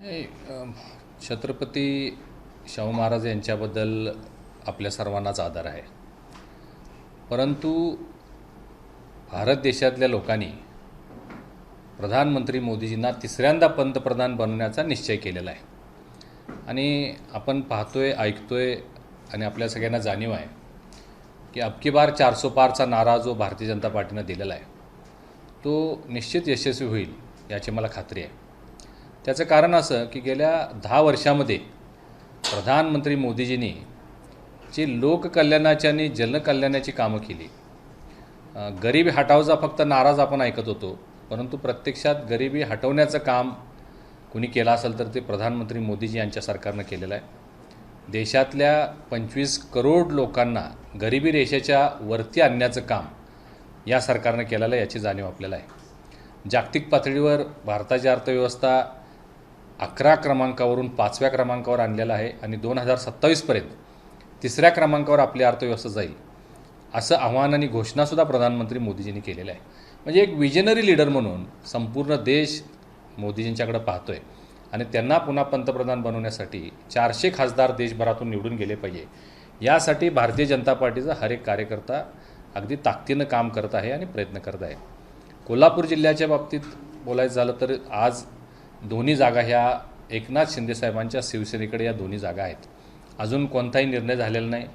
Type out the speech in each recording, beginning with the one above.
छत्रपती शाहू महाराज यांच्याबद्दल आपल्या सर्वांनाच आदर आहे. परंतु भारत देशातल्या लोकांनी प्रधानमंत्री मोदीजींना तिसऱ्यांदा पंतप्रधान बनवण्याचा निश्चय केलेला आहे. आणि आपण पाहतोय ऐकतोय आणि आपल्या सगळ्यांना जाणीव आहे की अबकी बार चारसो पारचा नारा जो भारतीय जनता पार्टीनं दिलेला आहे तो निश्चित यशस्वी होईल याची मला खात्री आहे. त्याचं कारण असं की गेल्या दहा वर्षामध्ये प्रधानमंत्री मोदीजींनी जी लोककल्याणाची आणि जनकल्याणाची कामं केली. गरिबी हटावचा फक्त नाराज आपण ऐकत होतो परंतु प्रत्यक्षात गरिबी हटवण्याचं काम कुणी केलं असेल तर ते प्रधानमंत्री मोदीजी यांच्या सरकारनं केलेलं आहे. देशातल्या पंचवीस करोड लोकांना गरिबी रेषेच्या वरती आणण्याचं काम या सरकारनं केलेलं आहे याची जाणीव आपल्याला आहे. जागतिक पातळीवर भारताची अर्थव्यवस्था अकरा क्रमांकावरून पाचव्या क्रमांकावर आणलेला आहे आणि दोन हजार सत्तावीसपर्यंत तिसऱ्या क्रमांकावर आपली अर्थव्यवस्था जाईल असं आव्हान आणि घोषणासुद्धा प्रधानमंत्री मोदीजींनी केलेलं आहे म्हणजे एक विजनरी लीडर म्हणून संपूर्ण देश मोदीजींच्याकडे पाहतोय आणि त्यांना पुन्हा पंतप्रधान बनवण्यासाठी चारशे खासदार देशभरातून निवडून गेले पाहिजे. यासाठी भारतीय जनता पार्टीचा हर एक कार्यकर्ता अगदी ताकदीनं काम करत आहे आणि प्रयत्न करत आहे. कोल्हापूर जिल्ह्याच्या बाबतीत बोलायचं झालं तर आज दोन्ही जागा ह्या एकनाथ शिंदेसाहेबांच्या शिवसेनेकडे या दोन्ही जागा आहेत. अजून कोणताही निर्णय झालेला नाही.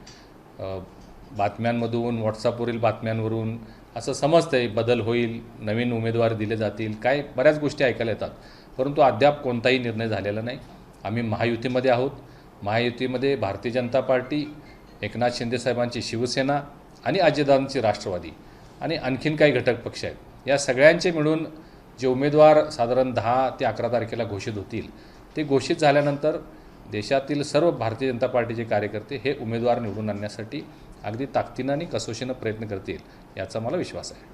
बातम्यांमधून व्हॉट्सअपवरील बातम्यांवरून असं समजतंय बदल होईल नवीन उमेदवार दिले जातील काय बऱ्याच गोष्टी ऐकायला येतात. परंतु अद्याप कोणताही निर्णय झालेला नाही. आम्ही महायुतीमध्ये आहोत. महायुतीमध्ये भारतीय जनता पार्टी एकनाथ शिंदेसाहेबांची शिवसेना आणि अजितदादांची राष्ट्रवादी आणि आणखीन काही घटक पक्ष आहेत. या सगळ्यांचे मिळून जे उमेदवार साधारण दहा ते अकरा तारखेला घोषित होतील ते घोषित झाल्यानंतर देशातील सर्व भारतीय जनता पार्टीचे कार्यकर्ते हे उमेदवार निवडून आणण्यासाठी अगदी ताकदीनं आणि कसोशीनं प्रयत्न करतील याचा मला विश्वास आहे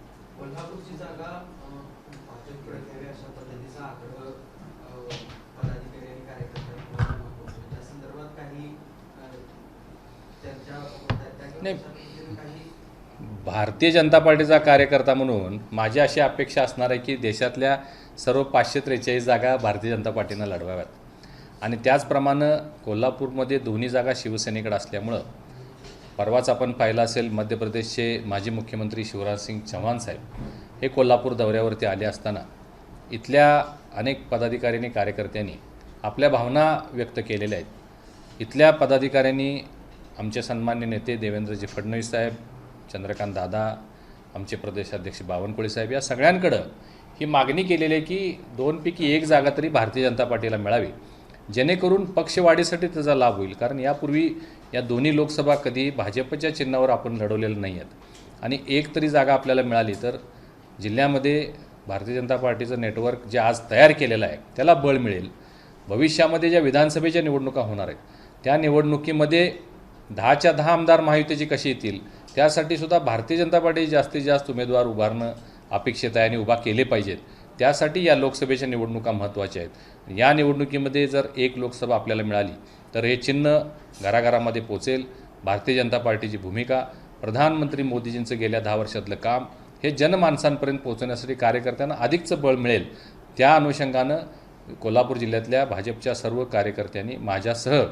नाही. भारतीय जनता पार्टीचा कार्यकर्ता म्हणून माझी अशी अपेक्षा असणार आहे की देशातल्या सर्व पाचशे त्रेचाळीस जागा भारतीय जनता पार्टीनं लढवाव्यात. आणि त्याचप्रमाणे कोल्हापूरमध्ये दोन्ही जागा शिवसेनेकडे असल्यामुळं परवाच आपण पाहिलं असेल मध्य प्रदेशचे माजी मुख्यमंत्री शिवराजसिंग चव्हाण साहेब हे कोल्हापूर दौऱ्यावरती आले असताना इथल्या अनेक पदाधिकारी आणि कार्यकर्त्यांनी आपल्या भावना व्यक्त केलेल्या आहेत. इथल्या पदाधिकाऱ्यांनी आमचे सन्मान्य नेते देवेंद्रजी फडणवीस साहेब चंद्रकांत दादा आमचे प्रदेशाध्यक्ष बावनकुळे साहेब या सगळ्यांकडं ही मागणी केलेली आहे की दोनपैकी एक जागा तरी भारतीय जनता पार्टीला मिळावी जेणेकरून पक्षवाढीसाठी त्याचा लाभ होईल. कारण यापूर्वी या दोन्ही लोकसभा कधी भाजपच्या चिन्हावर आपण लढवलेलं नाही आहेत. आणि एक तरी जागा आपल्याला मिळाली तर जिल्ह्यामध्ये भारतीय जनता पार्टीचं नेटवर्क जे आज तयार केलेलं आहे त्याला बळ मिळेल. भविष्यामध्ये ज्या विधानसभेच्या निवडणुका होणार आहेत त्या निवडणुकीमध्ये दहाच्या दहा आमदार महायुतीची कशी येतील त्यासाठी सुद्धा भारतीय जनता पार्टी जास्तीत जास्त उमेदवार उभारणं अपेक्षित आहे आणि उभा केले पाहिजेत. त्यासाठी या लोकसभेच्या निवडणुका महत्त्वाच्या आहेत. या निवडणुकीमध्ये जर एक लोकसभा आपल्याला मिळाली तर हे चिन्ह घराघरामध्ये पोचेल. भारतीय जनता पार्टीची भूमिका प्रधानमंत्री मोदीजींचं गेल्या दहा वर्षातलं काम हे जनमानसांपर्यंत पोहोचवण्यासाठी कार्यकर्त्यांना अधिकचं बळ मिळेल. त्या अनुषंगानं कोल्हापूर जिल्ह्यातल्या भाजपच्या सर्व कार्यकर्त्यांनी माझ्यासह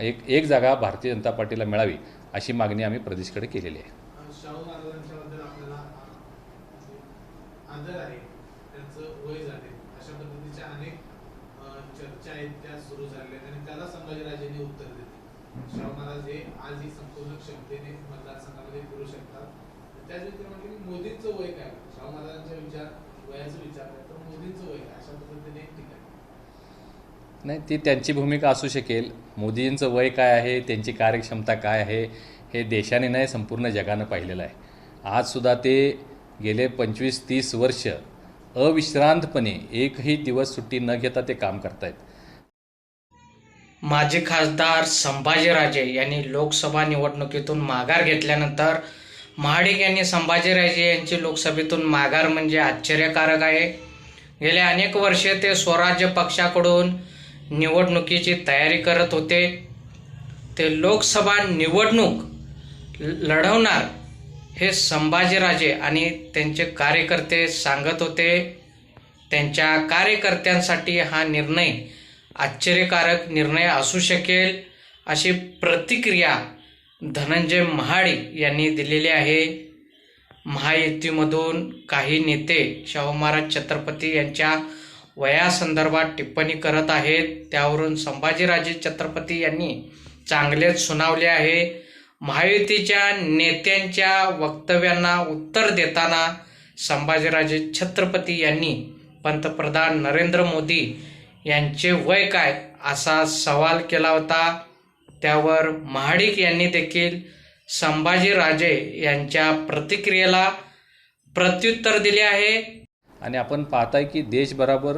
एक एक जागा भारतीय जनता पार्टीला मिळावी. अशी मागणी आम्ही प्रदेशकडे केलेली आहे. अ, चर्चा आहेत त्या सुरू झालेल्या आहेत. आणि त्याला संभाजीराजेंनी उत्तर दिले. शाहू महाराज हे आजही संपूर्ण क्षमतेने मतदारसंघामध्ये फिरू शकतात. त्याच व्यतिरिक्त की मोदींचं वय काय? शाहू महाराजांच्या विचार वयाचं विचार आहे तर मोदींचं वय काय? अशा पद्धतीने एक ठिकाण नाही ती त्यांची भूमिका असू शकेल. मोदींचं वय काय आहे? त्यांची कार्यक्षमता काय आहे? हे देशाने नाही संपूर्ण जगानं पाहिलेलं आहे. आजसुद्धा ते गेले पंचवीस तीस वर्ष अविश्रांतपणे एकही दिवस सुट्टी न घेता ते काम करतायत. माजी खासदार संभाजीराजे यांनी लोकसभा निवडणुकीतून माघार घेतल्यानंतर महाडिक यांनी संभाजीराजे यांची लोकसभेतून माघार म्हणजे आश्चर्यकारक आहे. गेल्या अनेक वर्षे ते स्वराज्य पक्षाकडून निवडणुकीची तयारी करत होते. ते लोकसभा निवडणूक लढवणार हे संभाजीराजे आणि त्यांचे कार्यकर्ते सांगत होते. त्यांच्या कार्यकर्त्यांसाठी हा निर्णय आश्चर्यकारक निर्णय असू शकेल अशी प्रतिक्रिया धनंजय महाडिक यांनी दिलेली आहे. महायुतीमधून काही नेते शाहू महाराज छत्रपती यांच्या वयासंदर्भात टिप्पणी करत आहेत. त्यावरून संभाजीराजे छत्रपती यांनी चांगलेच सुनावले आहे. महायुतीच्या नेत्यांच्या वक्तव्यांना उत्तर देताना संभाजीराजे छत्रपती यांनी पंतप्रधान नरेंद्र मोदी यांचे वय काय असा सवाल केला होता. त्यावर महाडिक यांनी देखील संभाजीराजे यांच्या प्रतिक्रियेला प्रत्युत्तर दिले आहे. आणि आपण पाहताय की देशभराबर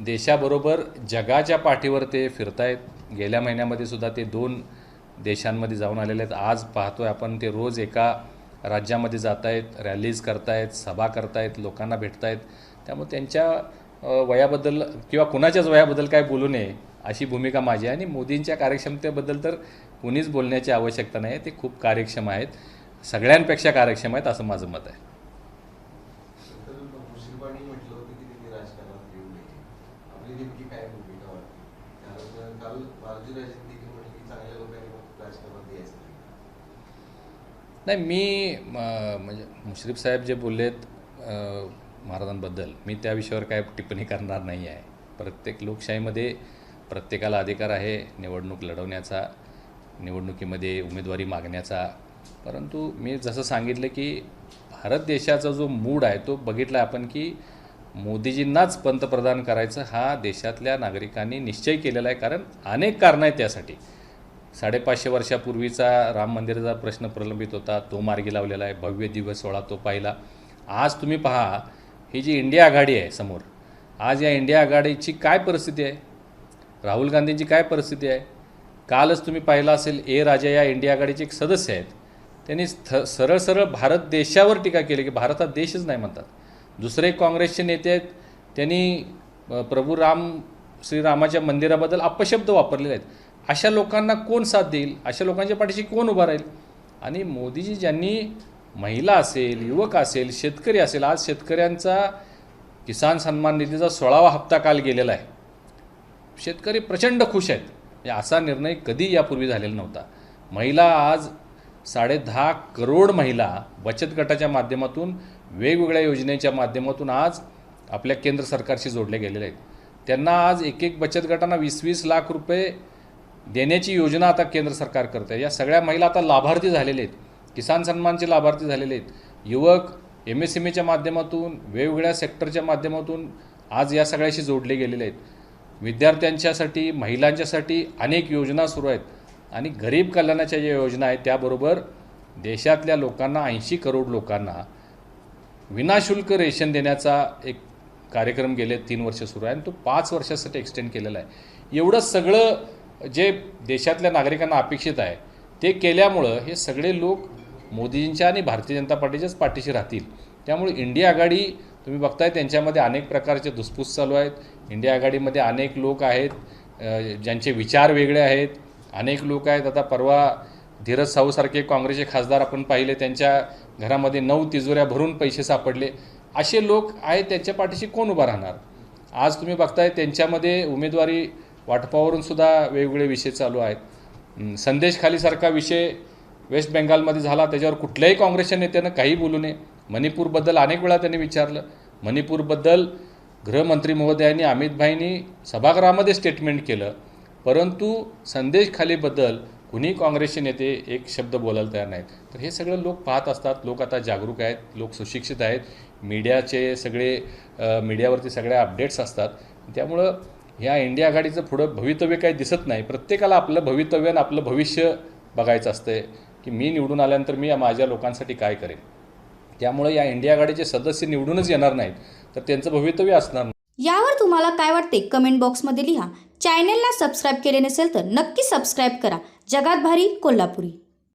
देशाबरोबर जगाच्या पाठीवर ते फिरतायत. गेल्या महिन्यामध्ये सुद्धा ते दोन देशांमध्ये जाऊन आलेले आहेत. आज पाहतोय आपण ते रोज एका राज्यामध्ये जात आहेत रॅलीज करतायत सभा करतायत लोकांना भेटतायत. त्यामुळे त्यांच्या वयाबद्दल किंवा कुणाच्याच वयाबद्दल काय बोलू नये अशी भूमिका माझी आहे. आणि मोदींच्या कार्यक्षमतेबद्दल तर कुणीच बोलण्याची आवश्यकता नाही ते खूप कार्यक्षम आहेत. सगळ्यांपेक्षा कार्यक्षम आहेत असं माझं मत आहे. काय भूमिका काल भारतीय चांगल्या लोकांनी नाही. मी म, म्हणजे मुश्रीफ साहेब जे बोललेत महाराजांबद्दल मी त्या विषयावर काय टिप्पणी करणार नाही आहे. प्रत्येक लोकशाहीमध्ये प्रत्येकाला अधिकार आहे निवडणूक लढवण्याचा निवडणुकीमध्ये उमेदवारी मागण्याचा. परंतु मी जसं सांगितलं की भारत देशाचा जो मूड आहे तो बघितला आपण की मोदीजींनाच पंतप्रधान करायचं हा देशातल्या नागरिकांनी निश्चय केलेला आहे. कारण अनेक कारणं आहेत त्यासाठी. साडेपाचशे वर्षापूर्वीचा राम मंदिराचा प्रश्न प्रलंबित होता. तो मार्गी लावलेला आहे. भव्य दिवस सोहळा तो पाहिला. आज तुम्ही पहा ही जी इंडिया आघाडी आहे समोर आज या इंडिया आघाडीची काय परिस्थिती आहे? राहुल गांधींची काय परिस्थिती आहे? कालच तुम्ही पाहिलं असेल ए राजा या इंडिया आघाडीचे एक सदस्य आहेत. त्यांनी थ सरळ सरळ भारत देशावर टीका केली की भारत हा देशच नाही म्हणतात. दुसरे काँग्रेसचे नेते आहेत. त्यांनी प्रभू राम श्रीरामाच्या मंदिराबद्दल अपशब्द वापरलेले आहेत. अशा लोकांना कोण साथ देईल? अशा लोकांच्या पाठीशी कोण उभा राहील? आणि मोदीजी ज्यांनी महिला असेल युवक असेल शेतकरी असेल आज शेतकऱ्यांचा किसान सन्मान निधीचा सोळावा हप्ता काल गेलेला आहे. शेतकरी प्रचंड खुश आहेत. म्हणजे असा निर्णय कधी यापूर्वी झालेला नव्हता. महिला आज साडे दहा करोड महिला बचत गटाच्या माध्यमातून वेगवेगळ्या योजनेच्या माध्यमातून आज आपल्या केंद्र सरकारशी जोडले गेलेले आहेत. त्यांना आज एक एक बचत गटांना वीस वीस लाख रुपये देण्याची योजना आता केंद्र सरकार करत आहे. या सगळ्या महिला आता लाभार्थी झालेले आहेत. किसान सन्मानचे लाभार्थी झालेले आहेत. युवक एम एस एम एच्या माध्यमातून वेगवेगळ्या सेक्टरच्या माध्यमातून आज या सगळ्याशी जोडले गेलेले आहेत. विद्यार्थ्यांच्यासाठी महिलांच्यासाठी अनेक योजना सुरू आहेत. आणि गरीब कल्याणाच्या ज्या योजना आहेत त्याबरोबर देशातल्या लोकांना ऐंशी करोड लोकांना विनाशुल्क रेशन देण्याचा एक कार्यक्रम गेले तीन वर्ष सुरू आहे. आणि तो पाच वर्षासाठी एक्सटेंड केलेला आहे. एवढं सगळं जे देशातल्या नागरिकांना अपेक्षित आहे ते केल्यामुळं हे सगळे लोक मोदींच्या आणि भारतीय जनता पार्टीच्याच पाठीशी राहतील. त्यामुळे इंडिया आघाडी तुम्ही बघताय त्यांच्यामध्ये अनेक प्रकारचे धुसफूस चालू आहेत. इंडिया आघाडीमध्ये अनेक लोक आहेत ज्यांचे विचार वेगळे आहेत. अनेक लोक आहेत आता परवा धीरज साहूसारखे काँग्रेसचे खासदार आपण पाहिले त्यांच्या घरामध्ये नऊ तिजोऱ्या भरून पैसे सापडले. असे लोक आहेत त्यांच्या पाठीशी कोण उभा राहणार? आज तुम्ही बघताय त्यांच्यामध्ये उमेदवारी वाटपावरून सुद्धा वेगवेगळे विषय चालू आहेत. संदेशखालीसारखा संदेश खालीसारखा विषय वेस्ट बेंगालमध्ये झाला त्याच्यावर कुठल्याही काँग्रेसच्या नेत्यानं काही बोलू नये. मणिपूरबद्दल अनेक वेळा त्यांनी विचारलं. मणिपूरबद्दल गृहमंत्री महोदयांनी अमितभाईंनी सभागृहामध्ये स्टेटमेंट केलं. परंतु संदेश खालीबद्दल कुणी काँग्रेसचे नेते एक शब्द बोलायला तयार नाहीत. तर हे सगळं लोक पाहत असतात लोक आता जागरूक आहेत लोक सुशिक्षित आहेत. मीडियाचे सगळे मीडियावरती सगळ्या अपडेट्स असतात. त्यामुळं ह्या इंडिया आघाडीचं पुढं भवितव्य काही दिसत नाही. प्रत्येकाला आपलं भवितव्य आणि आपलं भविष्य बघायचं असतंय की मी निवडून आल्यानंतर मी या माझ्या लोकांसाठी काय करेन. त्यामुळे या इंडिया आघाडीचे सदस्य निवडूनच येणार नाहीत तर त्यांचं भवितव्य असणार यावर तुम्हाला काय वाटते? कमेंट बॉक्समध्ये लिहा. चॅनेलला सबस्क्राईब केले नसेल तर नक्की सबस्क्राईब करा. जगात भारी कोल्हापुरी.